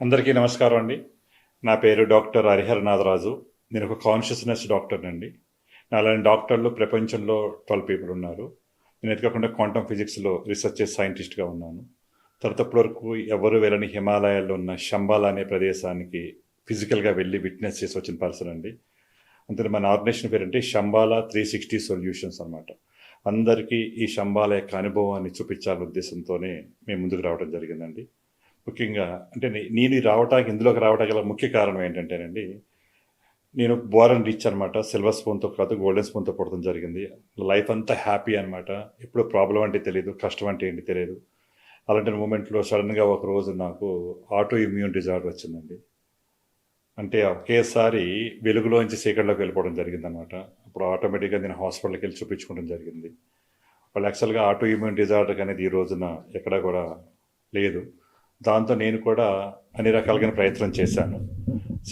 అందరికీ నమస్కారం అండి. నా పేరు డాక్టర్ హరిహరనాథరాజు. నేను ఒక కాన్షియస్నెస్ డాక్టర్నండి నాలాంటి డాక్టర్లు ప్రపంచంలో ట్వెల్వ్ పీపుల్ ఉన్నారు. నేను ఎదుకకుండా క్వాంటమ్ ఫిజిక్స్లో రీసెర్చ్ సైంటిస్ట్గా ఉన్నాను. తర్వాత వరకు ఎవరు వెళ్ళని హిమాలయాల్లో ఉన్న శంబాలా అనే ప్రదేశానికి ఫిజికల్గా వెళ్ళి విట్నెస్ చేసి వచ్చిన పర్సన్ అండి. అంతే మన ఆర్గనైజేషన్ పేరంటే శంబాలా త్రీ సిక్స్టీ సొల్యూషన్స్ అనమాట అందరికీ ఈ శంబాల యొక్క అనుభవాన్ని చూపించాలనే ఉద్దేశంతోనే మేము ముందుకు రావడం జరిగిందండి. ముఖ్యంగా అంటే నేను రావటానికి ఇందులోకి రావడానికి గల ముఖ్య కారణం ఏంటంటేనండి నేను బోరన్ రీచ్ అనమాట సిల్వర్ స్పూన్తో కాదు గోల్డెన్ స్పూన్తో పుట్టడం జరిగింది. లైఫ్ అంతా హ్యాపీ అనమాట ఎప్పుడు ప్రాబ్లం అంటే తెలియదు కష్టం అంటే ఏంటి తెలియదు అలాంటి మూమెంట్లో సడన్గా ఒక రోజు నాకు ఆటో ఇమ్యూన్ డిజార్డర్ వచ్చిందండి. అంటే ఒకేసారి వెలుగులోంచి చీకటిలోకి వెళ్ళిపోవడం జరిగింది అనమాట అప్పుడు ఆటోమేటిక్గా నేను హాస్పిటల్కి వెళ్ళి చూపించుకోవడం జరిగింది. వాళ్ళు యాక్చువల్గా ఆటో ఇమ్యూన్ డిజార్డర్ అనేది ఈ రోజున ఎక్కడా కూడా లేదు. దాంతో నేను కూడా అన్ని రకాలుగా ప్రయత్నం చేశాను.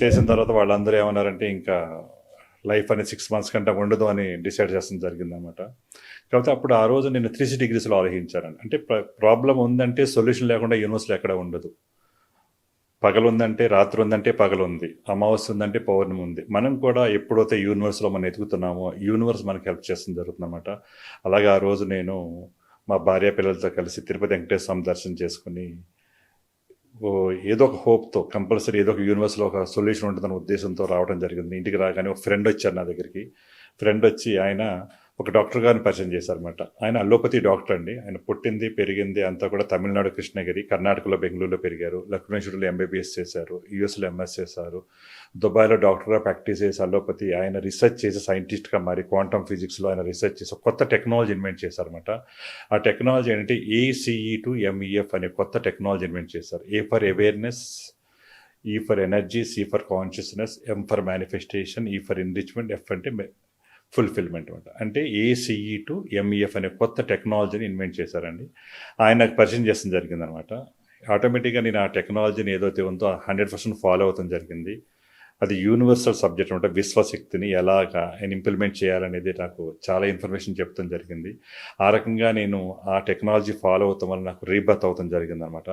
చేసిన తర్వాత వాళ్ళందరూ ఏమన్నారంటే ఇంకా లైఫ్ అనేది సిక్స్ మంత్స్ కంటే ఉండదు అని డిసైడ్ చేస్తాం జరిగిందనమాట కాకపోతే అప్పుడు ఆ రోజు నేను త్రీ డిగ్రీస్లో ఆలోచించాను అంటే ప్రాబ్లం ఉందంటే సొల్యూషన్ లేకుండా యూనివర్స్లో ఎక్కడ ఉండదు. పగలు ఉందంటే రాత్రి ఉందంటే పగలు ఉంది. అమావాస్య ఉందంటే పౌర్ణమి ఉంది. మనం కూడా ఎప్పుడైతే యూనివర్స్లో మనం ఎదుగుతున్నామో యూనివర్స్ మనకి హెల్ప్ చేస్తుంది జరుగుతుందన్నమాట. అలాగే ఆ రోజు నేను మా భార్య పిల్లలతో కలిసి తిరుపతి వెంకటేశ్వర స్వామి దర్శనం చేసుకుని ఏదో ఒక హోప్తో కంపల్సరీ ఏదో ఒక యూనివర్స్లో ఒక సొల్యూషన్ ఉంటుందన్న ఉద్దేశంతో రావడం జరిగింది. ఇంటికి రాగానే ఒక ఫ్రెండ్ వచ్చారు నా దగ్గరికి. ఫ్రెండ్ వచ్చి ఆయన ఒక డాక్టర్ గారిని పరిచయం చేశారనమాట ఆయన అల్లోపతి డాక్టర్ అండి. ఆయన పుట్టింది పెరిగింది అంతా కూడా తమిళనాడు కృష్ణగిరి కర్ణాటకలో బెంగళూరులో పెరిగారు. లక్ష్మణేశ్వరులో ఎంబీబీఎస్ చేశారు యూఎస్లో ఎంఎస్ చేశారు. దుబాయ్లో డాక్టర్గా ప్రాక్టీస్ చేసి అల్లోపతి ఆయన రీసెర్చ్ చేసి సైంటిస్ట్గా మరి క్వాంటమ్ ఫిజిక్స్లో ఆయన రీసెర్చ్ చేసి కొత్త టెక్నాలజీ ఇన్వెంట్ చేశారనమాట ఆ టెక్నాలజీ ఏంటంటే ఏసీఈ టు ఎంఈఎఫ్ అనే కొత్త టెక్నాలజీ ఇన్వెంట్ చేశారు. A for awareness E for energy C for consciousness M for manifestation E for enrichment F అంటే ఫుల్ఫిల్మెంట్ అనమాట అంటే ఏసీఈ టు ఎంఈఎఫ్ అనే కొత్త టెక్నాలజీని ఇన్వెంట్ చేశారండి. ఆయన నాకు పరిచయం చేసిన జరిగిందనమాట ఆటోమేటిక్గా నేను ఆ టెక్నాలజీని ఏదైతే ఉందో హండ్రెడ్ పర్సెంట్ ఫాలో అవుతాం జరిగింది. అది యూనివర్సల్ సబ్జెక్ట్ అనమాట విశ్వశక్తిని ఎలాగా ఆయన ఇంప్లిమెంట్ చేయాలనేది నాకు చాలా ఇన్ఫర్మేషన్ చెప్తాం జరిగింది. ఆ రకంగా నేను ఆ టెక్నాలజీ ఫాలో అవుతాం వల్ల నాకు రీబర్త్ అవుతాం జరిగింది అనమాట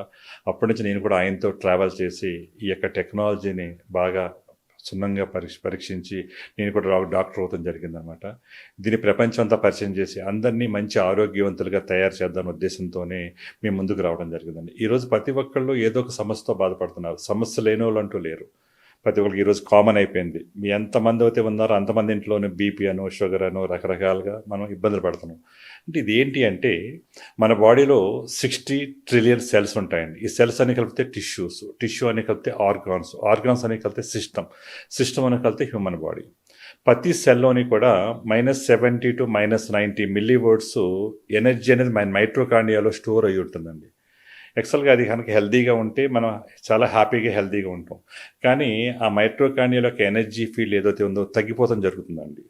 అప్పటి నుంచి నేను కూడా ఆయనతో ట్రావెల్ చేసి ఈ యొక్క టెక్నాలజీని బాగా సున్నంగా పరీక్ష పరీక్షించి నేను కూడా డాక్టర్ అవుతాం జరిగిందనమాట దీన్ని ప్రపంచం అంతా పరిచయం చేసి అందరినీ మంచి ఆరోగ్యవంతులుగా తయారు చేద్దాం ఉద్దేశంతోనే మేము ముందుకు రావడం జరిగిందండి. ఈరోజు ప్రతి ఒక్కళ్ళు ఏదో ఒక సమస్యతో బాధపడుతున్నారు. సమస్య లేని వాళ్ళు అంటూ లేరు. ప్రతి ఒక్కరికి ఈరోజు కామన్ అయిపోయింది. మీ ఎంతమంది అయితే ఉన్నారో అంతమంది ఇంట్లోనే బీపీ అనో షుగర్ అనో రకరకాలుగా మనం ఇబ్బందులు పడుతున్నాం. అంటే ఇది ఏంటి అంటే మన బాడీలో సిక్స్టీ ట్రిలియన్ సెల్స్ ఉంటాయండి. ఈ సెల్స్ అని కలిపితే టిష్యూస్ టిష్యూ అని కలిపితే ఆర్గాన్స్ ఆర్గాన్స్ అని కలిపితే సిస్టమ్ సిస్టమ్ అని కలిపితే హ్యూమన్ బాడీ. ప్రతి సెల్లోని కూడా minus seventy two minus ninety millivolts energy అనేది మన మైట్రోకాండియాలో స్టోర్ అయ్యి ఉంటుందండి. యాక్చువల్గా అది కనుక హెల్తీగా ఉంటే మనం చాలా హ్యాపీగా హెల్తీగా ఉంటాం. కానీ ఆ మైట్రోకాండియాలో యొక్క ఎనర్జీ ఫీల్డ్ ఏదైతే ఉందో తగ్గిపోతాం జరుగుతుందండి.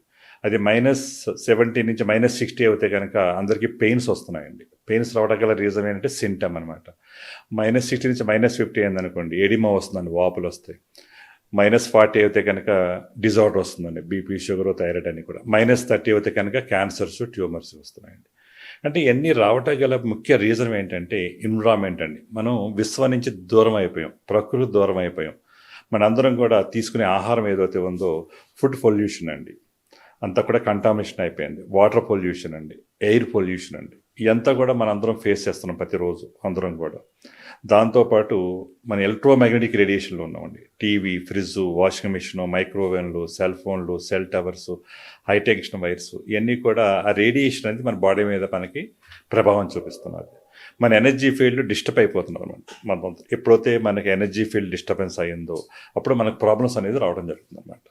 అది మైనస్ సెవెంటీ నుంచి మైనస్ సిక్స్టీ అయితే కనుక అందరికీ పెయిన్స్ వస్తున్నాయండి. పెయిన్స్ రావడం గల రీజన్ ఏంటంటే సింటమ్ అనమాట మైనస్ సిక్స్టీ నుంచి మైనస్ ఫిఫ్టీ అయిందనుకోండి ఎడిమా వస్తుందండి వాపులు వస్తాయి. మైనస్ ఫార్టీ అయితే కనుక డిజార్డర్ వస్తుందండి బీపీ షుగర్ థైరాయిడ్ అని కూడా. మైనస్ థర్టీ అయితే కనుక క్యాన్సర్స్ ట్యూమర్స్ వస్తున్నాయండి. అంటే ఇవన్నీ రావటం గల ముఖ్య రీజన్ ఏంటంటే ఎన్విరాన్మెంట్ అండి. మనం విశ్వం నుంచి దూరం అయిపోయాం ప్రకృతి దూరం అయిపోయాం. మనందరం కూడా తీసుకునే ఆహారం ఏదైతే ఉందో ఫుడ్ పొల్యూషన్ అండి. అంతా కూడా కంటామినేషన్ అయిపోయింది. వాటర్ పొల్యూషన్ అండి ఎయిర్ పొల్యూషన్ అండి. ఇదంతా కూడా మనందరం ఫేస్ చేస్తున్నాం ప్రతిరోజు అందరం కూడా. దాంతోపాటు మన ఎలక్ట్రోమాగ్నెటిక్ రేడియేషన్లో ఉన్నామండి. టీవీ ఫ్రిడ్జ్ వాషింగ్ మిషన్ మైక్రోవేవ్లు సెల్ ఫోన్లు cell towers high tension wires ఇవన్నీ కూడా ఆ రేడియేషన్ అనేది మన బాడీ మీద మనకి ప్రభావం చూపిస్తున్నది. మన ఎనర్జీ ఫీల్డ్ డిస్టర్బ్ అయిపోతున్నారు అనమాట మనం ఎప్పుడైతే మనకి ఎనర్జీ ఫీల్డ్ డిస్టర్బెన్స్ అయ్యిందో అప్పుడు మనకు ప్రాబ్లమ్స్ అనేది రావడం జరుగుతుంది అనమాట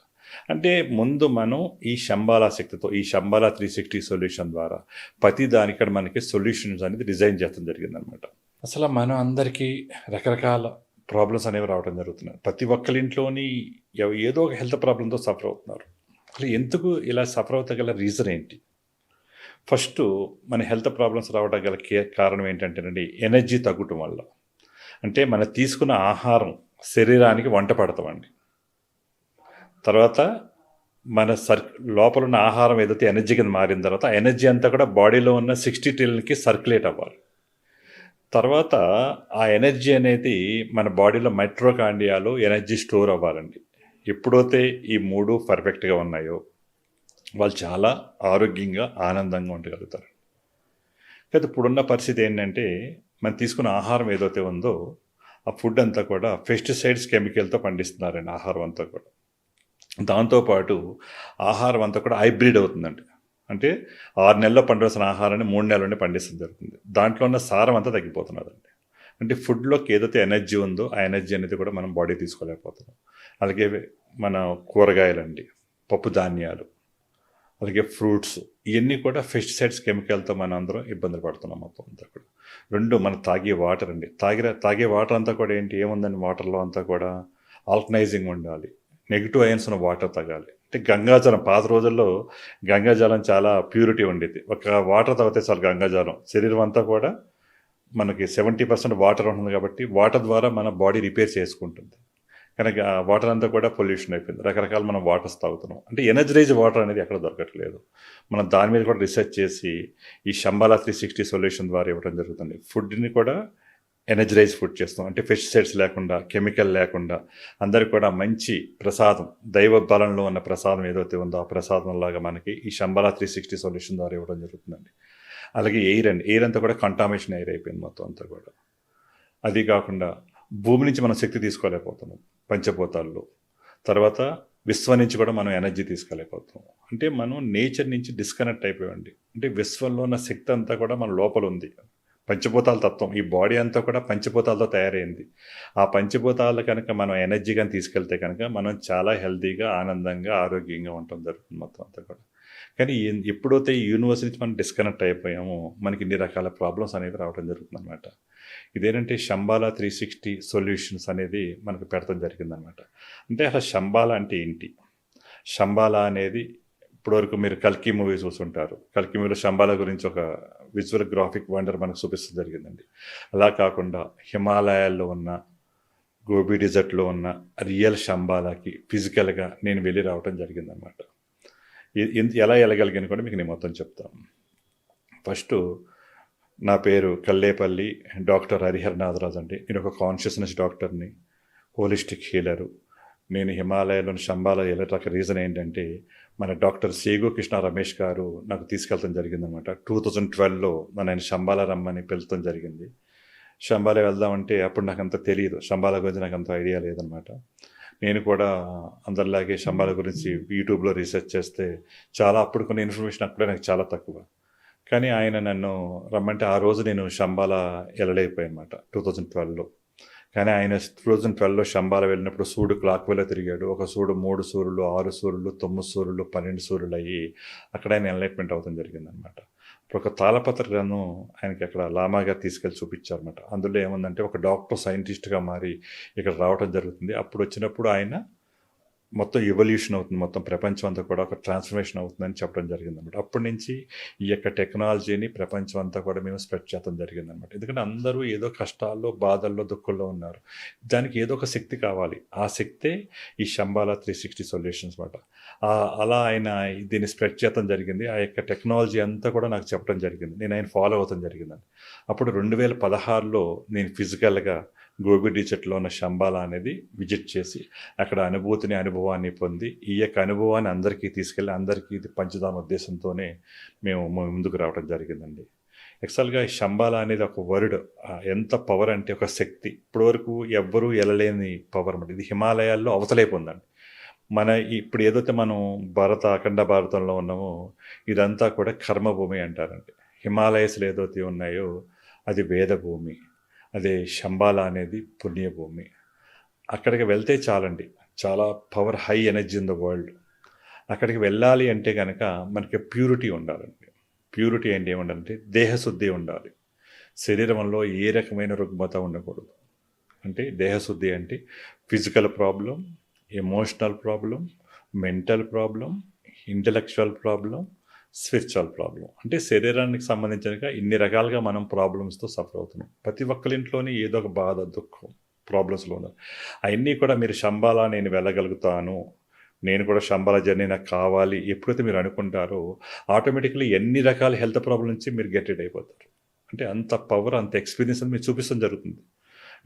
అంటే ముందు మనం ఈ శంబాలా శక్తితో ఈ శంబాలా త్రీ సిక్స్టీ సొల్యూషన్ ద్వారా ప్రతి దానికి మనకి సొల్యూషన్స్ అనేది డిజైన్ చేయడం జరిగిందనమాట. అసలు మనం అందరికీ రకరకాల ప్రాబ్లమ్స్ అనేవి రావడం జరుగుతున్నాయి. ప్రతి ఒక్కరింట్లోని ఏదో ఒక హెల్త్ ప్రాబ్లంతో సఫర్ అవుతున్నారు. అసలు ఎందుకు ఇలా సఫర్ అవుతగల రీజన్ ఏంటి? ఫస్ట్ మన హెల్త్ ప్రాబ్లమ్స్ రావడం గల కే- కారణం ఏంటంటేనండి ఎనర్జీ తగ్గటం వల్ల. అంటే మనం తీసుకున్న ఆహారం శరీరానికి వంట పడతామండి. తర్వాత మన సర్ లోపల ఉన్న ఆహారం ఏదైతే ఎనర్జీ కింద మారిన తర్వాత ఆ ఎనర్జీ అంతా కూడా బాడీలో ఉన్న సిక్స్టీ ట్రిలియన్కి సర్క్యులేట్ అవ్వాలి. తర్వాత ఆ ఎనర్జీ అనేది మన బాడీలో మైట్రోకాండియాలో ఎనర్జీ స్టోర్ అవ్వాలండి. ఎప్పుడైతే ఈ మూడు పర్ఫెక్ట్గా ఉన్నాయో వాళ్ళు చాలా ఆరోగ్యంగా ఆనందంగా ఉండగలుగుతారు. అయితే ఇప్పుడున్న పరిస్థితి ఏంటంటే మనం తీసుకున్న ఆహారం ఏదైతే ఉందో ఆ ఫుడ్ అంతా కూడా పెస్టిసైడ్స్ కెమికల్తో పండిస్తున్నారండి ఆహారం అంతా కూడా. దాంతోపాటు ఆహారం అంతా కూడా హైబ్రిడ్ అవుతుందండి అంటే ఆరు నెలల్లో పండవలసిన ఆహారాన్ని మూడు నెలలోనే పండిస్తుంది జరుగుతుంది. దాంట్లో ఉన్న సారం అంతా తగ్గిపోతున్నదండి అంటే ఫుడ్లోకి ఏదైతే ఎనర్జీ ఉందో ఆ ఎనర్జీ అనేది కూడా మనం బాడీ తీసుకోలేకపోతున్నాం. అలాగే మన కూరగాయలండి పప్పు ధాన్యాలు అలాగే ఫ్రూట్స్ ఇవన్నీ కూడా పెస్టిసైడ్స్ కెమికల్తో మనం అందరం ఇబ్బందులు పడుతున్నాం మొత్తం అంతా కూడా. రెండు మన తాగే వాటర్ అండి. తాగిన తాగే వాటర్ అంతా కూడా ఏంటి? ఏముందండి వాటర్లో అంతా కూడా? ఆల్కనైజింగ్ ఉండాలి. నెగిటివ్ అయన్స్ ఉన్న వాటర్ తాగాలి. అంటే గంగాజలం పాత రోజుల్లో గంగాజలం చాలా ప్యూరిటీ ఉండేది. ఒక వాటర్ తాగితే చాలు గంగాజలం. శరీరం అంతా కూడా మనకి సెవెంటీ పర్సెంట్ వాటర్ ఉంటుంది కాబట్టి వాటర్ ద్వారా మన బాడీ రిపేర్ చేసుకుంటుంది. కనుక వాటర్ అంతా కూడా పొల్యూషన్ అయిపోయింది. రకరకాల మనం వాటర్స్ తాగుతున్నాం. అంటే ఎనర్జరైజ్ వాటర్ అనేది ఎక్కడ దొరకట్లేదు. మనం దాని మీద కూడా రీసెర్చ్ చేసి ఈ శంబాలా త్రీ సిక్స్టీ సొల్యూషన్ ద్వారా ఇవ్వడం జరుగుతుంది. ఫుడ్ని కూడా ఎనర్జరైజ్ ఫుడ్ చేస్తాం. అంటే పెస్టిసైడ్స్ లేకుండా కెమికల్ లేకుండా అందరికి కూడా మంచి ప్రసాదం దైవ బలంలో ఉన్న ప్రసాదం ఏదైతే ఉందో ఆ ప్రసాదం లాగా మనకి ఈ శంబలా త్రీ సిక్స్టీ సొల్యూషన్ ద్వారా ఇవ్వడం జరుగుతుందండి. అలాగే ఎయిర్ అండి. ఎయిర్ అంతా కూడా కంటామినేషన్ ఎయిర్ అయిపోయింది మొత్తం అంతా కూడా. అది కాకుండా భూమి నుంచి మనం శక్తి తీసుకోలేకపోతున్నాం పంచభూతాల్లో. తర్వాత విశ్వం నుంచి కూడా మనం ఎనర్జీ తీసుకోలేకపోతున్నాం. అంటే మనం నేచర్ నుంచి డిస్కనెక్ట్ అయిపోయండి అంటే విశ్వంలో ఉన్న శక్తి అంతా కూడా మన లోపల ఉంది. పంచభూతాల తత్వం. ఈ బాడీ అంతా కూడా పంచభూతాలతో తయారైంది. ఆ పంచభూతాలు కనుక మనం ఎనర్జీ కానీ తీసుకెళ్తే కనుక మనం చాలా హెల్తీగా ఆనందంగా ఆరోగ్యంగా ఉంటాం జరుగుతుంది మొత్తం అంతా కూడా. కానీ ఎప్పుడైతే ఈ యూనివర్స్ నుంచి మనం డిస్కనెక్ట్ అయిపోయామో. మనకి ఇన్ని రకాల ప్రాబ్లమ్స్ అనేవి రావడం జరుగుతుంది అనమాట ఇదేంటంటే శంబాలా త్రీ సిక్స్టీ సొల్యూషన్స్ అనేది మనకు పెడతాం జరిగిందనమాట అంటే అసలు శంబాలా అంటే ఏంటి? శంబాలా అనేది ఇప్పటివరకు మీరు కల్కి మూవీ చూసుంటారు కల్కి మూవీలో శంబాల గురించి ఒక విజువల్ గ్రాఫిక్ వండర్ మనకు చూపిస్తూ జరిగిందండి. అలా కాకుండా హిమాలయాల్లో ఉన్న గోబీ డిజర్ట్లో ఉన్న రియల్ శంబాలకి ఫిజికల్గా నేను వెళ్ళి రావడం జరిగిందనమాట ఎలా వెళ్ళగలిగాను కూడా మీకు నేను మొత్తం చెప్తాను ఫస్ట్ నా పేరు కల్లేపల్లి డాక్టర్ హరిహర్ నాగరాజ్ అండి. నేను ఒక కాన్షియస్నెస్ డాక్టర్ని హోలిస్టిక్ హీలరు. నేను హిమాలయాలోని శంబాల వెళ్ళటానికి రీజన్ ఏంటంటే మన డాక్టర్ సేగు కృష్ణ రమేష్ గారు నాకు తీసుకెళ్తాం జరిగిందనమాట టూ థౌజండ్ ట్వెల్వ్లో నేను శంబాలా రమ్మని పిలుతాం జరిగింది. శంబాలా వెళ్దామంటే అప్పుడు నాకు అంత తెలియదు శంబాల గురించి నాకు అంత ఐడియా లేదనమాట నేను కూడా అందరిలాగే శంబాల గురించి యూట్యూబ్లో రీసెర్చ్ చేస్తే చాలా అప్పుడు కొన్ని ఇన్ఫర్మేషన్ అప్పుడే నాకు చాలా తక్కువ. కానీ ఆయన నన్ను రమ్మంటే ఆ రోజు నేను శంబాలా వెళ్ళలేకపోయాను అనమాట టూ థౌజండ్ ట్వెల్వ్లో కానీ ఆయన టూ థౌజండ్ ట్వెల్వ్లో శంబాలా వెళ్ళినప్పుడు సూడు క్లాక్ వేలో తిరిగాడు. ఒక సూడు మూడు సూర్యులు ఆరు సూర్యులు తొమ్మిది సూర్యులు పన్నెండు సూర్యులు అయ్యి అక్కడ ఆయన ఎన్లైట్మెంట్ అవుతాం జరిగిందనమాట ఇప్పుడు ఒక తాళపత్ర గ్రంథం ఆయనకి అక్కడ లామాగా తీసుకెళ్ళి చూపించారన్నమాట. అందులో ఏముందంటే ఒక డాక్టర్ సైంటిస్ట్గా మారి ఇక్కడ రావడం జరుగుతుంది. అప్పుడు వచ్చినప్పుడు ఆయన మొత్తం ఎవల్యూషన్ అవుతుంది. మొత్తం ప్రపంచం అంతా కూడా ఒక ట్రాన్స్ఫర్మేషన్ అవుతుందని చెప్పడం జరిగిందనమాట అప్పటి నుంచి ఈ యొక్క టెక్నాలజీని ప్రపంచం అంతా కూడా మేము స్ప్రెడ్ చేయడం జరిగిందనమాట ఎందుకంటే అందరూ ఏదో కష్టాల్లో బాధల్లో దుఃఖంలో ఉన్నారు. దానికి ఏదో ఒక శక్తి కావాలి. ఆ శక్తే ఈ శంబాలా త్రీ సిక్స్టీ సొల్యూషన్స్ అనమాట అలా ఆయన దీన్ని స్ప్రెడ్ చేయడం జరిగింది. ఆ యొక్క టెక్నాలజీ అంతా కూడా నాకు చెప్పడం జరిగింది. నేను ఆయన ఫాలో అవ్వడం జరిగిందండి అప్పుడు రెండు వేల పదహారులో నేను ఫిజికల్గా గోబి చెట్లో ఉన్న శంబాలా అనేది విజిట్ చేసి అక్కడ అనుభూతిని అనుభవాన్ని పొంది ఈ యొక్క అనుభవాన్ని అందరికీ తీసుకెళ్ళి అందరికీ ఇది పంచుదాం ఉద్దేశంతోనే మేము ముందుకు రావడం జరిగిందండి. యాక్చువల్గా ఈ శంబాల అనేది ఒక వర్డ్. ఎంత పవర్ అంటే ఒక శక్తి. ఇప్పటివరకు ఎవ్వరూ వెళ్ళలేని పవర్ అన్నమాట ఇది హిమాలయాల్లో అవతలైపోందండి మన ఇప్పుడు ఏదైతే మనం భారత అఖండ భారతంలో ఉన్నామో ఇదంతా కూడా కర్మభూమి అంటారండి. హిమాలయస్లు ఏదైతే ఉన్నాయో అది వేదభూమి. అదే శంబాల అనేది పుణ్యభూమి. అక్కడికి వెళ్తే చాలండి. చాలా power high energy in the world. అక్కడికి వెళ్ళాలి అంటే కనుక మనకి ప్యూరిటీ ఉండాలండి. ప్యూరిటీ అంటే ఏముండాలంటే దేహశుద్ధి ఉండాలి. శరీరంలో ఏ రకమైన రుగ్మత ఉండకూడదు. అంటే దేహశుద్ధి అంటే physical problem emotional problem mental problem intellectual problem spiritual problem అంటే శరీరానికి సంబంధించినగా ఇన్ని రకాలుగా మనం ప్రాబ్లమ్స్తో సఫర్ అవుతున్నాం. ప్రతి ఒక్కరింట్లోనే ఏదో ఒక బాధ దుఃఖం ప్రాబ్లమ్స్లో ఉన్నారు. అవన్నీ కూడా మీరు శంబాలా నేను వెళ్ళగలుగుతాను నేను కూడా శంబాల జర్నీ నాకు కావాలి ఎప్పుడైతే మీరు అనుకుంటారో ఆటోమేటిక్లీ ఎన్ని రకాల హెల్త్ ప్రాబ్లం నుంచి మీరు గెట్ అయిపోతారు. అంటే అంత పవర్ అంత ఎక్స్పీరియన్స్ అని మీరు చూపించడం జరుగుతుంది.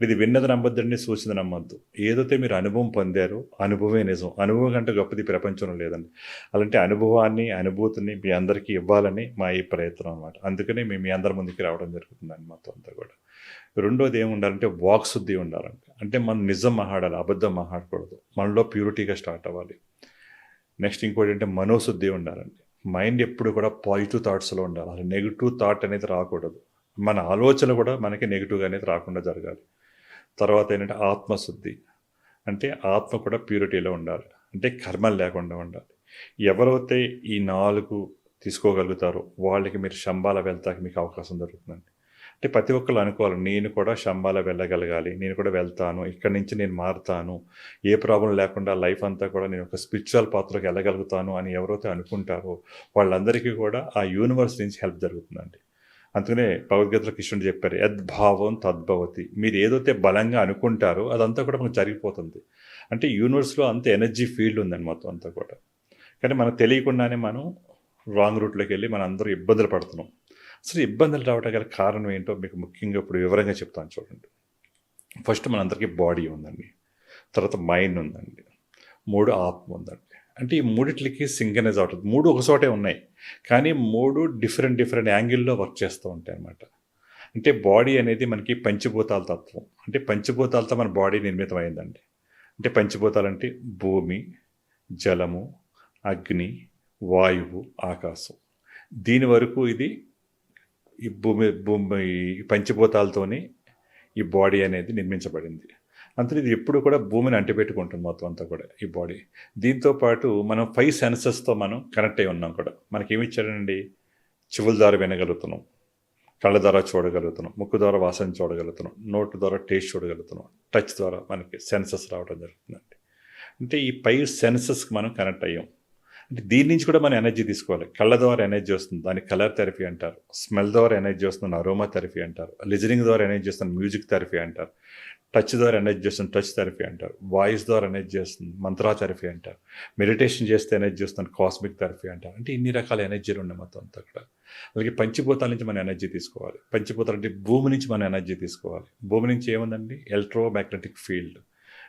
ఇది విన్నది నమ్మద్దండి సూచింది నమ్మద్దు. ఏదైతే మీరు అనుభవం పొందారో అనుభవమే నిజం. అనుభవం కంటే గొప్పది ప్రపంచంలో లేదండి. అలాంటి అనుభవాన్ని అనుభూతిని మీ అందరికీ ఇవ్వాలని మా ఈ ప్రయత్నం అనమాట అందుకనే మేము మీ అందరి ముందుకి రావడం జరుగుతుందండి మొత్తం అంతా కూడా. రెండోది ఏమి ఉండాలంటే వాక్ శుద్ధి ఉండాలంటే అంటే మనం నిజం మాట్లాడాలి అబద్ధం మాట్లాడకూడదు. మనలో ప్యూరిటీగా స్టార్ట్ అవ్వాలి. నెక్స్ట్ ఇంకోటి అంటే మనోశుద్ధి ఉండాలండి. మైండ్ ఎప్పుడు కూడా పాజిటివ్ థాట్స్లో ఉండాలి. అసలు నెగిటివ్ థాట్ అనేది రాకూడదు. మన ఆలోచన కూడా మనకి నెగిటివ్గా అనేది రాకుండా జరగాలి. తర్వాత ఏంటంటే ఆత్మశుద్ధి. అంటే ఆత్మ కూడా ప్యూరిటీలో ఉండాలి. అంటే కర్మలు లేకుండా ఉండాలి. ఎవరైతే ఈ నాలుగు తీసుకోగలుగుతారో వాళ్ళకి మీరు శంబాల వెళ్తాకి మీకు అవకాశం దొరుకుతుందండి. అంటే ప్రతి ఒక్కరు అనుకోవాలి నేను కూడా శంబాల వెళ్ళగలగాలి నేను కూడా వెళ్తాను ఇక్కడి నుంచి నేను మారుతాను ఏ ప్రాబ్లం లేకుండా లైఫ్ అంతా కూడా నేను ఒక స్పిరిచువల్ పాత్రకి వెళ్ళగలుగుతాను అని ఎవరైతే అనుకుంటారో వాళ్ళందరికీ కూడా ఆ యూనివర్స్ నుంచి హెల్ప్ జరుగుతుందండి. అందుకనే భగవద్గీతలో కృష్ణుడు చెప్పారు యద్భావం తద్భవతి మీరు ఏదైతే బలంగా అనుకుంటారో అదంతా కూడా మనకు జరిగిపోతుంది. అంటే యూనివర్స్లో అంత ఎనర్జీ ఫీల్డ్ ఉందండి మొత్తం అంతా కూడా. కానీ మనకు తెలియకుండానే మనం రాంగ్ రూట్లోకి వెళ్ళి మనం అందరూ ఇబ్బందులు పడుతున్నాం. అసలు ఇబ్బందులు రావడం గల కారణం ఏంటో మీకు ముఖ్యంగా ఇప్పుడు వివరంగా చెప్తాను చూడండి. ఫస్ట్ మనందరికీ బాడీ ఉందండి. తర్వాత మైండ్ ఉందండి. మూడు ఆత్మ ఉందండి. అంటే ఈ మూడిట్లకి సింగనైజ్ అవుతుంది. మూడు ఒక చోటే ఉన్నాయి. కానీ మూడు డిఫరెంట్ డిఫరెంట్ యాంగిల్లో వర్క్ చేస్తూ ఉంటాయి అన్నమాట. అంటే బాడీ అనేది మనకి పంచభూతాల తత్వం. అంటే పంచభూతాలతో మన బాడీ నిర్మితమైందండి అంటే పంచభూతాలు అంటే భూమి జలము అగ్ని వాయువు ఆకాశం. దీని వరకు ఇది ఈ భూమి భూమి ఈ పంచభూతాలతోని ఈ బాడీ అనేది నిర్మించబడింది. అంతే ఇది ఎప్పుడు కూడా భూమిని అంటిపెట్టుకుంటుంది మొత్తం అంతా కూడా ఈ బాడీ దీంతో పాటు మనం ఫైవ్ సెన్సెస్తో మనం కనెక్ట్ అయి ఉన్నాం కూడా. మనకి ఏమి ఇచ్చారండి చెవుల ద్వారా వినగలుగుతున్నాం కళ్ళ ద్వారా చూడగలుగుతున్నాం ముక్కు ద్వారా వాసన చూడగలుగుతున్నాం నోటు ద్వారా టేస్ట్ చూడగలుగుతున్నాం టచ్ ద్వారా మనకి సెన్సెస్ రావడం జరుగుతుందండి. అంటే ఈ ఫైవ్ సెన్సెస్కి మనం కనెక్ట్ అయ్యాం. అంటే దీని నుంచి కూడా మనం ఎనర్జీ తీసుకోవాలి. కళ్ళ ద్వారా ఎనర్జీ వస్తుంది. దానికి కలర్ థెరపీ అంటారు. స్మెల్ ద్వారా ఎనర్జీ వస్తుంది. అరోమా థెరపీ అంటారు. లిజనింగ్ ద్వారా ఎనర్జీ వస్తుంది. మ్యూజిక్ థెరపీ అంటారు. టచ్ ద్వారా ఎనర్జీ చేస్తుంది టచ్ థెరపీ అంటారు. వాయిస్ ద్వారా ఎనర్జీ చేస్తుంది మంత్రా థెరపీ అంటారు. మెడిటేషన్ చేస్తే ఎనర్జీ వస్తుంది. కాస్మిక్ థెరపీ అంటారు. అంటే ఇన్ని రకాల ఎనర్జీలు ఉన్నాయి మొత్తం అంతా అక్కడ అలాగే పంచిభూతాల నుంచి మనం ఎనర్జీ తీసుకోవాలి. పంచిభూతాలు అంటే భూమి నుంచి మనం ఎనర్జీ తీసుకోవాలి. భూమి నుంచి ఏముందండి? Electromagnetic field.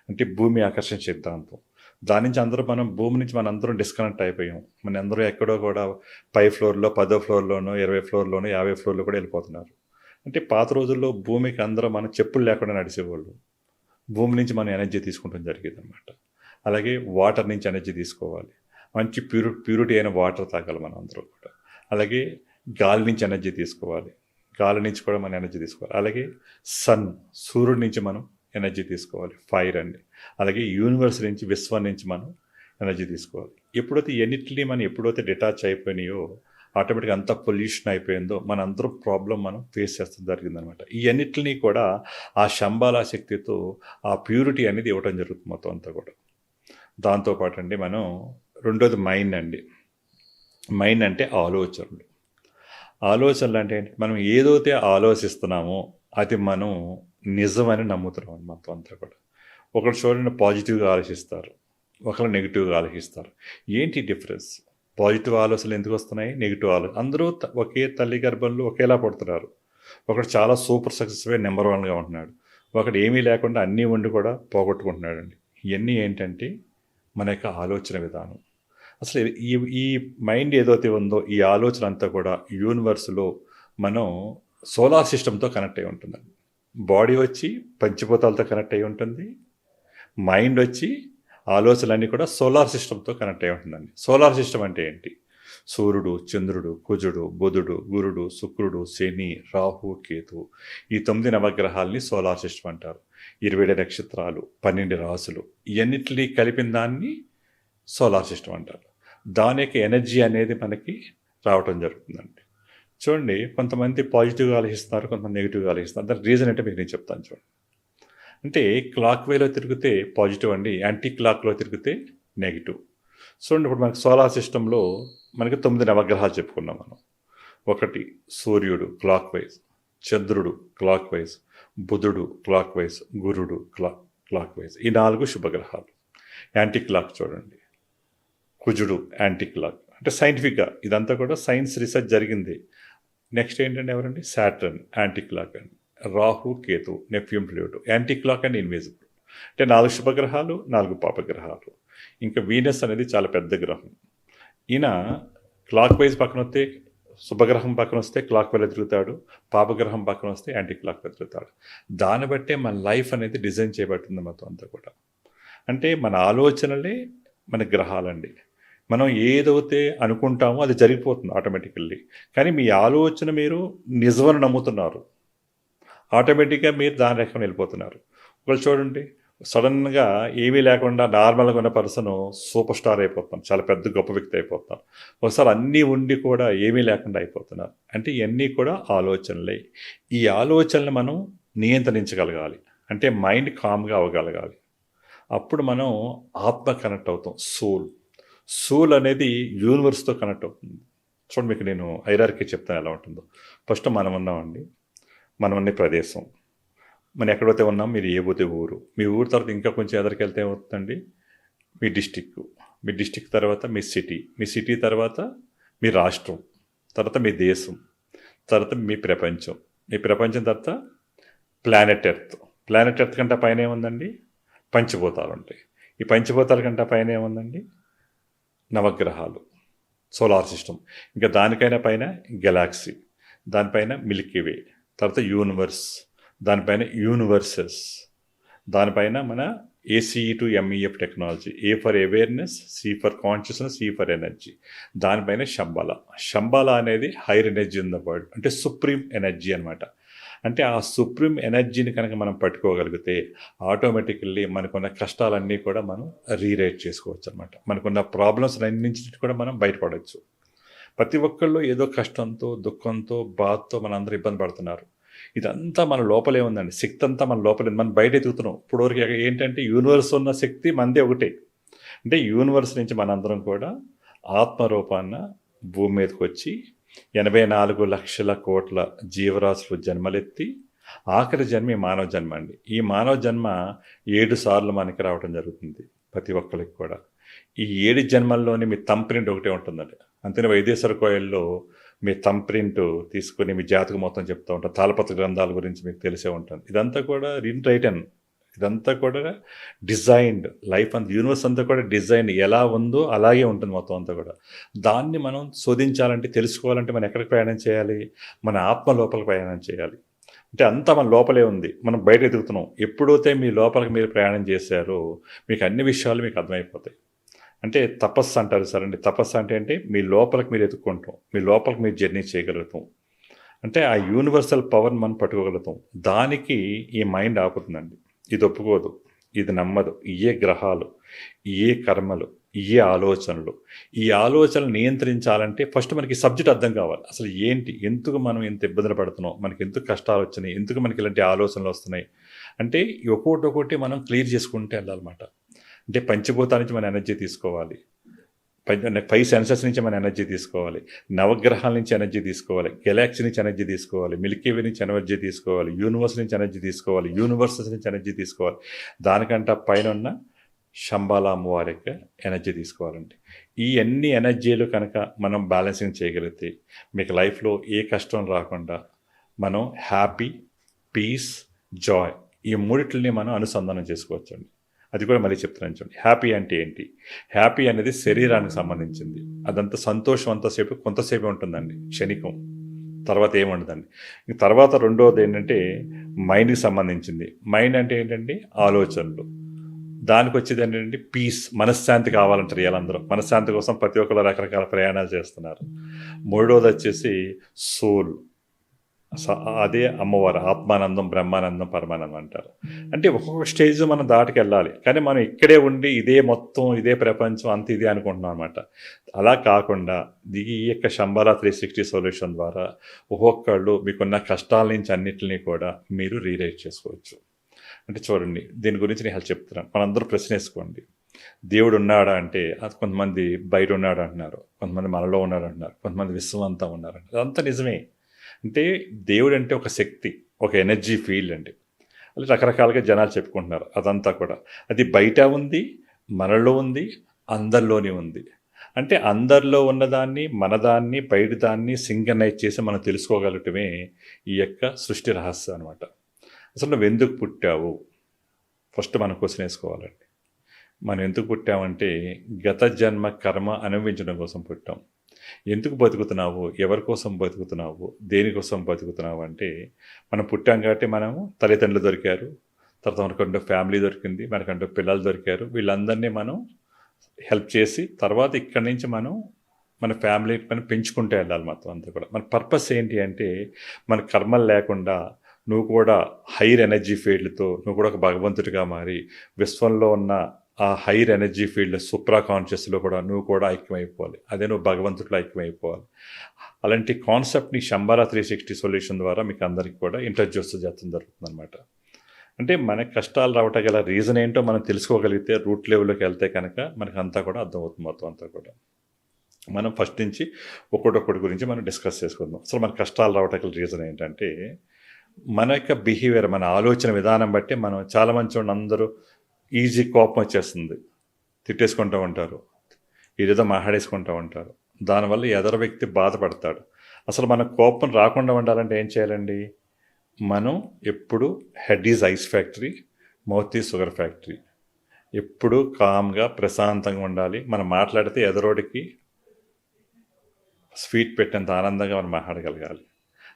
అంటే భూమి ఆకర్షణ సిద్ధాంతం. దాని నుంచి అందరూ మనం భూమి నుంచి మన అందరం డిస్కనెక్ట్ అయిపోయాం. మన అందరూ ఎక్కడో కూడా పై ఫ్లోర్లో పదో ఫ్లోర్లోనో ఇరవై ఫ్లోర్లోనో యాభై ఫ్లోర్లో కూడా వెళ్ళిపోతున్నారు. అంటే పాత రోజుల్లో భూమికి అందరూ మనం చెప్పులు లేకుండా నడిచేవాళ్ళు. భూమి నుంచి మనం ఎనర్జీ తీసుకుంటాం జరిగేది అనమాట అలాగే వాటర్ నుంచి ఎనర్జీ తీసుకోవాలి. మంచి ప్యూరి ప్యూరిటీ అయిన వాటర్ తాగాలి మనం అందరూ కూడా. అలాగే గాలి నుంచి ఎనర్జీ తీసుకోవాలి. గాలి నుంచి కూడా మనం ఎనర్జీ తీసుకోవాలి. అలాగే సన్ సూర్యుడి నుంచి మనం ఎనర్జీ తీసుకోవాలి. ఫైర్ అండి. అలాగే యూనివర్స్ నుంచి విశ్వం నుంచి మనం ఎనర్జీ తీసుకోవాలి. ఎప్పుడైతే ఎన్నిటిని మనం ఎప్పుడైతే డిటాచ్ అయిపోయినాయో ఆటోమేటిక్గా అంత పొల్యూషన్ అయిపోయిందో మన అందరూ ప్రాబ్లం మనం ఫేస్ చేస్తాం జరిగిందనమాట. ఈ అన్నిటిని కూడా ఆ శంబాల శక్తితో ఆ ప్యూరిటీ అనేది ఇవ్వడం జరుగుతుంది మొత్తం అంతా కూడా. దాంతోపాటు అండి మనం రెండోది మైండ్ అండి. మైండ్ అంటే ఆలోచనలు. ఆలోచనలు అంటే ఏంటి? మనం ఏదైతే ఆలోచిస్తున్నామో అది మనం నిజమని నమ్ముతున్నాం అని మొత్తం అంతా కూడా. ఒకరు చూడండి పాజిటివ్గా ఆలోచిస్తారు ఒకరు నెగిటివ్గా ఆలోచిస్తారు. ఏంటి డిఫరెన్స్? పాజిటివ్ ఆలోచనలు ఎందుకు వస్తున్నాయి? నెగిటివ్ ఆలోచన అందరూ త- ఒకే తల్లి గర్భంలో ఒకేలా పడుతున్నారు. ఒకడు చాలా సూపర్ సక్సెస్ఫై నెంబర్ వన్గా ఉంటున్నాడు. ఒకడు ఏమీ లేకుండా అన్నీ ఉండి కూడా పోగొట్టుకుంటున్నాడండి. ఇవన్నీ ఏంటంటే మన యొక్క ఆలోచన విధానం. అసలు ఈ ఈ మైండ్ ఏదైతే ఉందో ఈ ఆలోచన అంతా కూడా యూనివర్స్లో మనం సోలార్ సిస్టమ్తో కనెక్ట్ అయి ఉంటుందండి. బాడీ వచ్చి పంచిభూతాలతో కనెక్ట్ అయి ఉంటుంది. మైండ్ వచ్చి ఆలోచనలన్నీ కూడా సోలార్ సిస్టమ్తో కనెక్ట్ అయి ఉంటుందండి. సోలార్ సిస్టమ్ అంటే ఏంటి? సూర్యుడు చంద్రుడు కుజుడు బుధుడు గురుడు శుక్రుడు శని రాహు కేతు ఈ తొమ్మిది నవగ్రహాలని సోలార్ సిస్టమ్ అంటారు. ఇరవై ఏడు నక్షత్రాలు పన్నెండు రాసులు ఇవన్నిటిని కలిపిన దాన్ని సోలార్ సిస్టమ్ అంటారు. దాని యొక్క ఎనర్జీ అనేది మనకి రావటం జరుగుతుందండి. చూడండి కొంతమంది పాజిటివ్గా ఆలోచిస్తున్నారు కొంతమంది నెగిటివ్గా ఆలోచిస్తున్నారు దాని రీజన్ అంటే మీకు నేను చెప్తాను చూడండి. అంటే క్లాక్ వేలో తిరిగితే పాజిటివ్ అండి యాంటీ క్లాక్లో తిరిగితే నెగిటివ్. చూడండి ఇప్పుడు మనకి సోలార్ సిస్టంలో మనకి తొమ్మిది నవగ్రహాలు చెప్పుకున్నాం మనం. ఒకటి సూర్యుడు క్లాక్ వైజ్ చంద్రుడు క్లాక్ వైజ్ బుధుడు క్లాక్ వైజ్ గురుడు క్లాక్ క్లాక్ వైజ్. ఈ నాలుగు శుభగ్రహాలు. యాంటీ క్లాక్ చూడండి. కుజుడు యాంటీ క్లాక్. అంటే సైంటిఫిక్గా ఇదంతా కూడా సైన్స్ రీసెర్చ్ జరిగింది. నెక్స్ట్ ఏంటంటే ఎవరండి? Saturn anti clock and Rahu Ketu Neptune Pluto anti clock and invisible అంటే నాలుగు శుభగ్రహాలు నాలుగు పాపగ్రహాలు. ఇంకా వీనస్ అనేది చాలా పెద్ద గ్రహం. ఈయన క్లాక్ వైజ్ పక్కన వస్తే శుభగ్రహం పక్కన వస్తే క్లాక్ వల్ల తిరుగుతాడు. పాపగ్రహం పక్కన వస్తే యాంటీ క్లాక్ వైజ్ తిరుగుతాడు. దాన్ని బట్టే మన లైఫ్ అనేది డిజైన్ చేయబడుతుంది మొత్తం అంతా కూడా. అంటే మన ఆలోచనలే మన గ్రహాలండి. మనం ఏదైతే అనుకుంటామో అది జరిగిపోతుంది ఆటోమేటికల్లీ కానీ మీ ఆలోచన మీరు నిజమని నమ్ముతున్నారు. ఆటోమేటిక్గా మీరు దాని రకం వెళ్ళిపోతున్నారు. ఒకళ్ళు చూడండి సడన్గా ఏమీ లేకుండా నార్మల్గా ఉన్న పర్సన్ సూపర్ స్టార్ అయిపోతాం చాలా పెద్ద గొప్ప వ్యక్తి అయిపోతాం. ఒకసారి అన్నీ ఉండి కూడా ఏమీ లేకుండా అయిపోతున్నారు. అంటే ఇవన్నీ కూడా ఆలోచనలే. ఈ ఆలోచనలు మనం నియంత్రించగలగాలి. అంటే మైండ్ కామ్గా అవ్వగలగాలి. అప్పుడు మనం ఆత్మ కనెక్ట్ అవుతాం సోల్. సోల్ అనేది యూనివర్స్తో కనెక్ట్ అవుతుంది. చూడండి మీకు నేను ఐరార్కి చెప్తాను ఎలా ఉంటుందో. ఫస్ట్ మనం ఉన్నామండి. మనం ప్రదేశం. మనం ఎక్కడైతే ఉన్నాం మీరు ఏ పోతే ఊరు. మీ ఊరు తర్వాత ఇంకా కొంచెం ఎదరికి వెళ్తే ఏమవుతుందండి? మీ డిస్టిక్. మీ డిస్టిక్ తర్వాత మీ సిటీ. మీ సిటీ తర్వాత మీ రాష్ట్రం. తర్వాత మీ దేశం. తర్వాత మీ ప్రపంచం. మీ ప్రపంచం తర్వాత ప్లానెట్ ఎర్త్ ప్లానెట్ ఎర్త్ కంటే పైన ఏముందండి? పంచభూతాలు ఉంటాయి. ఈ పంచభూతాల కంటే పైన ఏముందండి? నవగ్రహాలు. Solar system. ఇంకా దానికైనా పైన గెలాక్సీ. దానిపైన మిల్కీ వే. తర్వాత యూనివర్స్. దానిపైన యూనివర్సెస్. దానిపైన మన ACE to MEF technology. A for awareness C for consciousness C for energy. దానిపైన శంబాల. శంబాల అనేది higher energy in the world. అంటే సుప్రీం ఎనర్జీ అనమాట అంటే ఆ సుప్రీం ఎనర్జీని కనుక మనం పట్టుకోగలిగితే ఆటోమేటికల్లీ మనకున్న కష్టాలన్నీ కూడా మనం రీరైట్ చేసుకోవచ్చు అనమాట మనకున్న ప్రాబ్లమ్స్ అన్నింటి కూడా మనం బయటపడవచ్చు ప్రతి ఒక్కళ్ళు ఏదో కష్టంతో దుఃఖంతో బాధతో మనందరూ ఇబ్బంది పడుతున్నారు. ఇదంతా మన లోపలే ఉందండి. శక్తి అంతా మన లోపలే మనం బయట ఎదుగుతున్నాం. ఇప్పటివరకు ఏంటంటే యూనివర్స్ ఉన్న శక్తి మనదే ఒకటే. అంటే యూనివర్స్ నుంచి మనందరం కూడా ఆత్మరూపాన్న భూమి మీదకి వచ్చి ఎనభై నాలుగు లక్షల కోట్ల జీవరాశులు జన్మలెత్తి ఆఖరి జన్మ మానవ జన్మ అండి. ఈ మానవ జన్మ ఏడు సార్లు మనకి రావడం జరుగుతుంది ప్రతి ఒక్కరికి కూడా. ఈ ఏడు జన్మల్లోని మీ తంప్రింట్ ఒకటే ఉంటుందండి. అంతేనే వైదేశ్వర కోయల్లో మీ తంప్రింట్ తీసుకుని మీ జాతకం మొత్తం చెప్తూ ఉంటారు. తాళపత్ర గ్రంథాల గురించి మీకు తెలిసే ఉంటుంది. ఇదంతా కూడా రిన్ రైటన్. ఇదంతా కూడా డిజైన్డ్ లైఫ్ అంత యూనివర్స్ అంతా కూడా డిజైన్ ఎలా ఉందో అలాగే ఉంటుంది మొత్తం అంతా కూడా. దాన్ని మనం శోధించాలంటే తెలుసుకోవాలంటే మనం ఎక్కడికి ప్రయాణం చేయాలి? మన ఆత్మ లోపల ప్రయాణం చేయాలి. అంటే అంతా మన లోపలే ఉంది. మనం బయట ఎదుగుతున్నాం. ఎప్పుడైతే మీ లోపలికి మీరు ప్రయాణం చేశారో మీకు అన్ని విషయాలు మీకు అర్థమైపోతాయి. అంటే తపస్సు అంటారు సార్ అండి. తపస్సు అంటే అంటే మీ లోపలికి మీరు ఎదుర్కొంటాం మీ లోపలికి మీరు జర్నీ చేయగలుగుతాం. అంటే ఆ యూనివర్సల్ పవర్ని మనం పట్టుకోగలుగుతాం. దానికి ఈ మైండ్ ఆపుతుందండి. ఇది ఒప్పుకోదు ఇది నమ్మదు. ఇయే గ్రహాలు ఇయే కర్మలు ఇయే ఆలోచనలు. ఈ ఆలోచనలు నియంత్రించాలంటే ఫస్ట్ మనకి సబ్జెక్ట్ అర్థం కావాలి. అసలు ఏంటి? ఎందుకు మనం ఎంత ఇబ్బందులు పడుతున్నాం? మనకి ఎందుకు కష్టాలు వచ్చినాయి? ఎందుకు మనకి ఇలాంటి ఆలోచనలు వస్తున్నాయి? అంటే ఒక్కొక్కటి ఒక్కొక్కటి మనం క్లియర్ చేసుకుంటే వెళ్ళాలన్నమాట. అంటే పంచభూతానికి మన ఎనర్జీ తీసుకోవాలి. పై ఫైవ్ సెన్సెస్ నుంచి మన ఎనర్జీ తీసుకోవాలి. నవగ్రహాల నుంచి ఎనర్జీ తీసుకోవాలి. గెలాక్సీ నుంచి ఎనర్జీ తీసుకోవాలి. మిల్కీవే నుంచి ఎనర్జీ తీసుకోవాలి. యూనివర్స్ నుంచి ఎనర్జీ తీసుకోవాలి. యూనివర్సెస్ నుంచి ఎనర్జీ తీసుకోవాలి. దానికంటే పైన ఉన్న శంబాల అమ్మవారి యొక్క ఎనర్జీ తీసుకోవాలండి. ఈ అన్ని ఎనర్జీలు కనుక మనం బ్యాలెన్సింగ్ చేయగలిగితే మీకు లైఫ్లో ఏ కష్టం రాకుండా మనం హ్యాపీ పీస్ జాయ్ ఈ మూడిట్లని మనం అనుసంధానం చేసుకోవచ్చండి. అది కూడా మళ్ళీ చెప్తున్నాను చూడండి. హ్యాపీ అంటే ఏంటి? హ్యాపీ అనేది శరీరానికి సంబంధించింది. అదంతా సంతోషం అంతసేపు కొంతసేపు ఉంటుందండి క్షణికం. తర్వాత ఏముండదండి తర్వాత రెండవది ఏంటంటే మైండ్కి సంబంధించింది. మైండ్ అంటే ఏంటంటే ఆలోచనలు. దానికి వచ్చేది ఏంటంటే పీస్ మనశ్శాంతి కావాలంటారు వీళ్ళందరూ. మనశ్శాంతి కోసం ప్రతి ఒక్కరు రకరకాల ప్రయాణాలు చేస్తున్నారు. మూడవది వచ్చేసి సోల్. అదే అమ్మవారు ఆత్మానందం బ్రహ్మానందం పరమానందం అంటారు. అంటే ఒక్కొక్క స్టేజ్ మనం దాటికి వెళ్ళాలి కానీ మనం ఇక్కడే ఉండి ఇదే మొత్తం ఇదే ప్రపంచం అంత ఇదే అనుకుంటున్నాం అనమాట అలా కాకుండా ఈ యొక్క శంబాల త్రీ సిక్స్టీ సొల్యూషన్ ద్వారా ఒక్కొక్కళ్ళు మీకున్న కష్టాల నుంచి అన్నిటిని కూడా మీరు రీరైట్ చేసుకోవచ్చు. అంటే చూడండి దీని గురించి నేను చెప్తున్నాను మనందరూ ప్రశ్న వేసుకోండి. దేవుడు ఉన్నాడా అంటే అది కొంతమంది బయట ఉన్నాడు అంటున్నారు. కొంతమంది మనలో ఉన్నాడు అంటున్నారు. కొంతమంది విశ్వం అంతా ఉన్నారు అదంతా నిజమే. అంటే దేవుడు అంటే ఒక శక్తి ఒక ఎనర్జీ ఫీల్డ్ అండి. అలా రకరకాలుగా జనాలు చెప్పుకుంటున్నారు అదంతా కూడా. అది బయట ఉంది మనలో ఉంది అందరిలోనే ఉంది. అంటే అందరిలో ఉన్నదాన్ని మనదాన్ని బయట దాన్ని సింగనైజ్ చేసి మనం తెలుసుకోగలటమే ఈ యొక్క సృష్టి రహస్యం అనమాట అసలు నువ్వు ఎందుకు పుట్టావు? ఫస్ట్ మనం క్వశ్చన్ వేసుకోవాలండి. మనం ఎందుకు పుట్టామంటే గత జన్మ కర్మ అనుభవించడం కోసం పుట్టాం. ఎందుకు బతుకుతున్నావు? ఎవరి కోసం బతుకుతున్నావు? దేనికోసం బతుకుతున్నావు అంటే మనం పుట్టాం కాబట్టి మనము తల్లిదండ్రులు దొరికారు తర్వాత మనకంటూ ఫ్యామిలీ దొరికింది మనకంటూ పిల్లలు దొరికారు. వీళ్ళందరినీ మనం హెల్ప్ చేసి తర్వాత ఇక్కడి నుంచి మనం మన ఫ్యామిలీ మనం పెంచుకుంటూ వెళ్ళాలి మొత్తం అంతా కూడా. మన పర్పస్ ఏంటి అంటే మన కర్మలు లేకుండా నువ్వు కూడా హైర్ ఎనర్జీ ఫీల్డ్తో నువ్వు కూడా ఒక భగవంతుడిగా మారి విశ్వంలో ఉన్న ఆ హైర్ ఎనర్జీ ఫీల్డ్ సూప్రా కాన్షియస్లో కూడా నువ్వు కూడా ఐక్యమైపోవాలి. అదే నువ్వు భగవంతుడిలో ఐక్యమైపోవాలి. అలాంటి కాన్సెప్ట్ని శంబారా త్రీ సిక్స్టీ సొల్యూషన్ ద్వారా మీకు అందరికీ కూడా ఇంట్రడ్యూస్ చేస్తాం జరుగుతుంది అనమాట అంటే మన కష్టాలు రావటం గల రీజన్ ఏంటో మనం తెలుసుకోగలిగితే రూట్ లెవెల్లోకి వెళ్తే కనుక మనకు అంతా కూడా అర్థమవుతుంది మొత్తం అంతా కూడా. మనం ఫస్ట్ నుంచి ఒక్కొక్కటి గురించి మనం డిస్కస్ చేసుకుందాం. అసలు మన కష్టాలు రావటం గల రీజన్ ఏంటంటే మన యొక్క బిహేవియర్ మన ఆలోచన విధానం బట్టి మనం చాలా మంచి అందరూ ఈజీ కోపం వచ్చేస్తుంది. తిట్టేసుకుంటూ ఉంటారు. ఏదేదో మాట్లాడేసుకుంటూ ఉంటారు. దానివల్ల ఎదర వ్యక్తి బాధపడతాడు. అసలు మన కోపం రాకుండా ఉండాలంటే ఏం చేయాలండి? మనం ఎప్పుడు head is ice factory mouth is sugar factory. ఎప్పుడు కామ్గా ప్రశాంతంగా ఉండాలి. మనం మాట్లాడితే ఎదరోడికి స్వీట్ పెట్టేంత ఆనందంగా మనం మాట్లాడగలగాలి.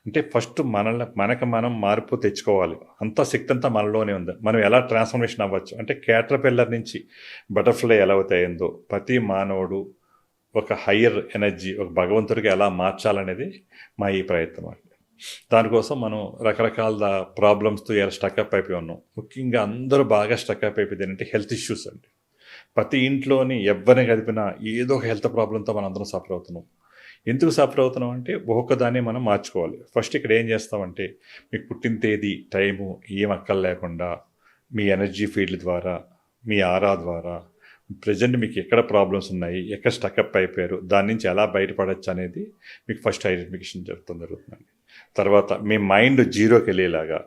అంటే ఫస్ట్ మనల్ని మనకు మనం మార్పు తెచ్చుకోవాలి. అంత శక్తి అంతా మనలోనే ఉంది. మనం ఎలా ట్రాన్స్ఫర్మేషన్ అవ్వచ్చు? అంటే క్యాటర్పిల్లర్ నుంచి బటర్ఫ్లై ఎలా అవుతాయిందో ప్రతి మానవుడు ఒక హయ్యర్ ఎనర్జీ ఒక భగవంతుడికి ఎలా మార్చాలనేది మా ఈ ప్రయత్నం అండి. దానికోసం మనం రకరకాల ప్రాబ్లమ్స్తో ఎలా స్టక్అప్ అయిపోయి ఉన్నాం. ముఖ్యంగా అందరూ బాగా స్టక్అప్ అయిపోయింది ఏంటంటే హెల్త్ ఇష్యూస్ అండి. ప్రతి ఇంట్లోని ఎవరిని కదిపినా ఏదో ఒక హెల్త్ ప్రాబ్లంతో మనం అందరం సఫర్ అవుతున్నాం. ఎందుకు సఫర్ అవుతున్నాం అంటే ఒక్కొక్కదాన్ని మనం మార్చుకోవాలి. ఫస్ట్ ఇక్కడ ఏం చేస్తామంటే మీకు పుట్టిన తేదీ టైము ఏం అక్కలు లేకుండా మీ ఎనర్జీ ఫీల్డ్ ద్వారా మీ ఆరా ద్వారా ప్రజెంట్ మీకు ఎక్కడ ప్రాబ్లమ్స్ ఉన్నాయి ఎక్కడ స్టక్అప్ అయిపోయారు దాని నుంచి ఎలా బయటపడచ్చు అనేది మీకు ఫస్ట్ ఐడెంటిఫికేషన్ జరుగుతుంది జరుగుతుందండి. తర్వాత మీ మైండ్ జీరోకి వెళ్ళేలాగా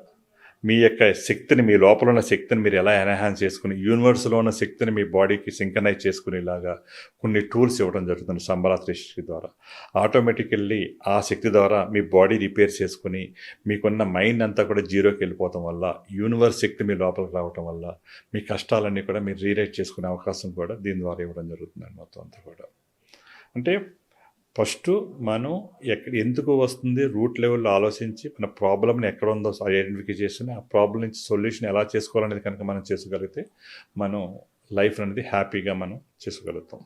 మీ యొక్క శక్తిని మీ లోపల ఉన్న శక్తిని మీరు ఎలా ఎన్హాన్స్ చేసుకుని యూనివర్స్లో ఉన్న శక్తిని మీ బాడీకి సింకనైజ్ చేసుకునేలాగా కొన్ని టూల్స్ ఇవ్వడం జరుగుతుంది సంబరాత్రి శక్తి ద్వారా. ఆటోమేటికల్లీ ఆ శక్తి ద్వారా మీ బాడీ రిపేర్ చేసుకుని మీకున్న మైండ్ అంతా కూడా జీరోకి వెళ్ళిపోవటం వల్ల యూనివర్స్ శక్తి మీ లోపలికి రావటం వల్ల మీ కష్టాలన్నీ కూడా మీరు రీరైట్ చేసుకునే అవకాశం కూడా దీని ద్వారా ఇవ్వడం జరుగుతుందండి మొత్తం అంతా కూడా. అంటే ఫస్ట్ మనం ఎక్కడ ఎందుకు వస్తుంది రూట్ లెవెల్లో ఆలోచించి మన ప్రాబ్లమ్ని ఎక్కడ ఉందో ఐడెంటిఫై చేసుకుని ఆ ప్రాబ్లం నుంచి సొల్యూషన్ ఎలా చేసుకోవాలనేది కనుక మనం చేసుకోగలిగితే మనం లైఫ్ అనేది హ్యాపీగా మనం చేసుకోగలుగుతాం.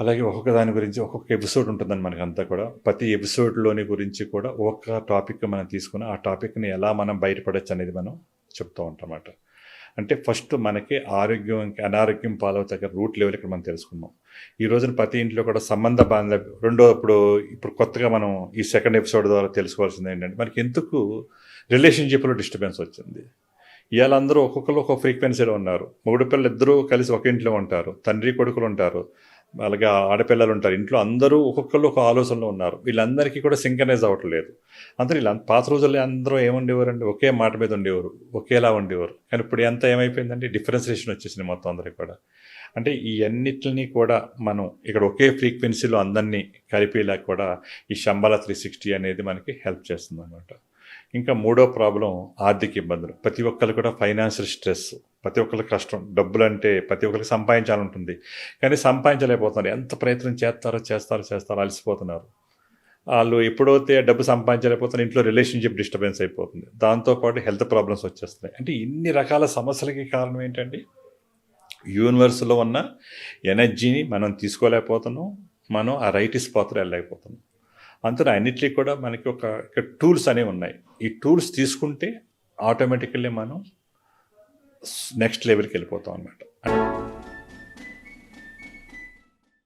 అలాగే ఒక్కొక్క దాని గురించి ఒక్కొక్క ఎపిసోడ్ ఉంటుందని మనకంతా కూడా. ప్రతి ఎపిసోడ్లోని గురించి కూడా ఒక్క టాపిక్ మనం తీసుకుని ఆ టాపిక్ని ఎలా మనం బయటపడచ్చు అనేది మనం చెప్తూ ఉంటాం అన్నమాట. అంటే ఫస్ట్ మనకి ఆరోగ్యం అనారోగ్యం పాలవుతాక రూట్ లెవెల్ ఇక్కడ మనం తెలుసుకున్నాం ఈ రోజున ప్రతి ఇంట్లో కూడా సంబంధ బాంధ రెండో ఇప్పుడు ఇప్పుడు కొత్తగా మనం ఈ సెకండ్ ఎపిసోడ్ ద్వారా తెలుసుకోవాల్సింది ఏంటంటే మనకి ఎందుకు రిలేషన్షిప్లో డిస్టర్బెన్స్ వచ్చింది? ఇవాళ అందరూ ఒక్కొక్కరు ఒక ఫ్రీక్వెన్సీలో ఉన్నారు. మొగుడు పిల్లలు ఇద్దరూ కలిసి ఒక ఇంట్లో ఉంటారు. తండ్రి కొడుకులు ఉంటారు. అలాగే ఆడపిల్లలు ఉంటారు. ఇంట్లో అందరూ ఒక్కొక్కరు ఒక ఆలోచనలో ఉన్నారు. వీళ్ళందరికీ కూడా సింకనైజ్ అవ్వట్లేదు అందరూ ఇలా పాత రోజుల్లో అందరూ ఏముండేవారండి? ఒకే మాట మీద ఉండేవారు. ఒకేలా ఉండేవారు. కానీ ఇప్పుడు ఎంత ఏమైపోయిందంటే డిఫరెన్సియేషన్ వచ్చేసింది మొత్తం అందరికి కూడా. అంటే ఈ అన్నిటిని కూడా మనం ఇక్కడ ఒకే ఫ్రీక్వెన్సీలో అందరినీ కలిపేలా కూడా ఈ శంబల త్రీ సిక్స్టీ అనేది మనకి హెల్ప్ చేస్తుంది అనమాట ఇంకా మూడో ప్రాబ్లం ఆర్థిక ఇబ్బందులు. ప్రతి ఒక్కరు కూడా ఫైనాన్షియల్ స్ట్రెస్. ప్రతి ఒక్కరికి కష్టం. డబ్బులు అంటే ప్రతి ఒక్కరికి సంపాదించాలంటుంది. కానీ సంపాదించలేకపోతున్నారు. ఎంత ప్రయత్నం చేస్తారో చేస్తారో చేస్తారో అలసిపోతున్నారు. వాళ్ళు ఎప్పుడైతే డబ్బు సంపాదించలేకపోతున్నారు. ఇంట్లో రిలేషన్షిప్ డిస్టర్బెన్స్ అయిపోతుంది. దాంతోపాటు హెల్త్ ప్రాబ్లమ్స్ వచ్చేస్తున్నాయి. అంటే ఇన్ని రకాల సమస్యలకి కారణం ఏంటండి? యూనివర్స్లో ఉన్న ఎనర్జీని మనం తీసుకోలేకపోతున్నాం. మనం ఆ రైట్ పాత్ర వెళ్ళలేకపోతున్నాం. అంతలో అన్నిటికీ కూడా మనకి ఒక టూల్స్ అనేవి ఉన్నాయి. ఈ టూల్స్ తీసుకుంటే ఆటోమేటికల్లీ మనం నెక్స్ట్ లెవెల్కి వెళ్ళిపోతాం అనమాట